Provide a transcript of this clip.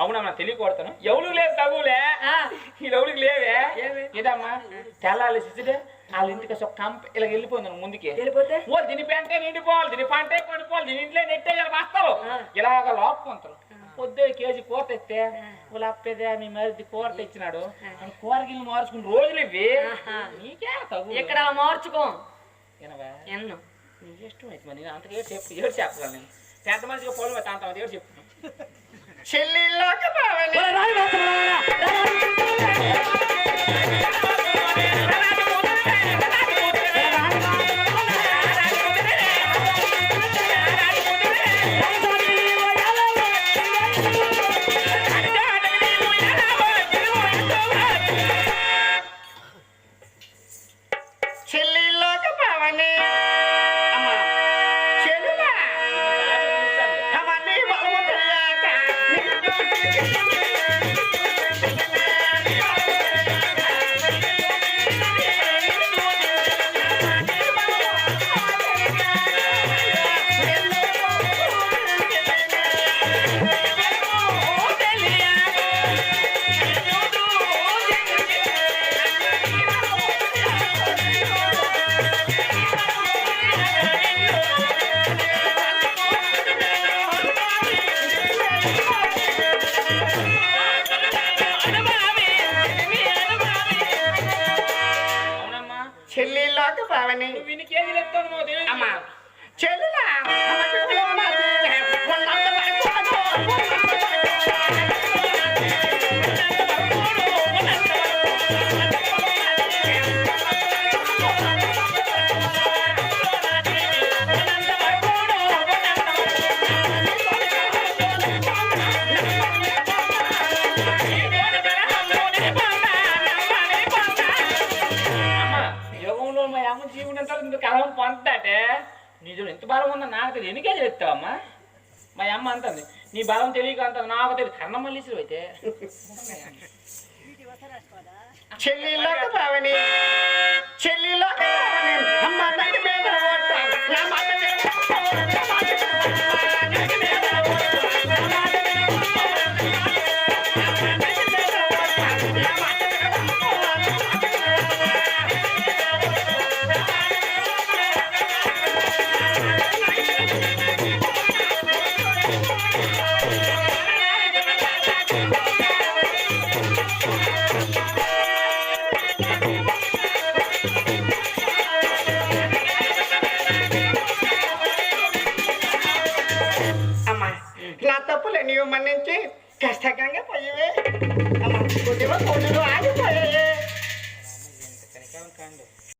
అవునమ్మా తెలియకూడతాను. ఎవరికి లేదు తగులే. ఆ, ఈ ఎవరికి లేవే? ఏమి? ఇదమ్మా తెల్లాలి సిసిడే వాళ్ళ ఇంటికి ఒక కంప ఇలా వెళ్ళిపోయింది ముందుకి. వెళ్ళిపోతే? ఓ దీని పెంటే నిండిపోవాలి దీని పంటే పడిపోవాలి దీని ఇంట్లో నెట్టే ఇలా వస్తారు ఆ. ఇలాగ లోపుకుంటారు పొద్దు కేజీ కూర తెస్తే వాళ్ళ అప్పేదే మీ మరిది కూర తెచ్చినాడు. అని కూరగిల్లు మార్చుకుని రోజులు ఇవి. నీకే తగు ఇక్కడ మార్చుకో? ఎన్ను. నీ ఇష్టం అయితే మరి నేను అంతగా ఏడు చెప్పు ఏడు చెప్పగలను నేను. పెద్ద మనిషిగా పొలం అంత ఏడు చెప్పు చెల్లిలోకి చెల్లిలోకి బావని నువ్వు ఇన్ని కేజీలు ఎత్తావు నువ్వు తెలియదు అమ్మా చెల్లిలా అమ్మ చెల్లిలో యోగంలో మా అమ్మ జీవుడు ఎంత ఇంత కలం పొందటే నిజం ఎంత బలం ఉందో నాకు తెలియదు. ఎన్ని కేజీలు ఎత్తావమ్మా మా అమ్మ అంటుంది నీ బలం తెలియక అంత నాకు తెలియదు. కన్న మళ్ళీ అయితే. చెల్లిలోకి తప్పులే నీవు మన నుంచి కష్టకంగా పోయివే కొద్దిగా కొద్దిగా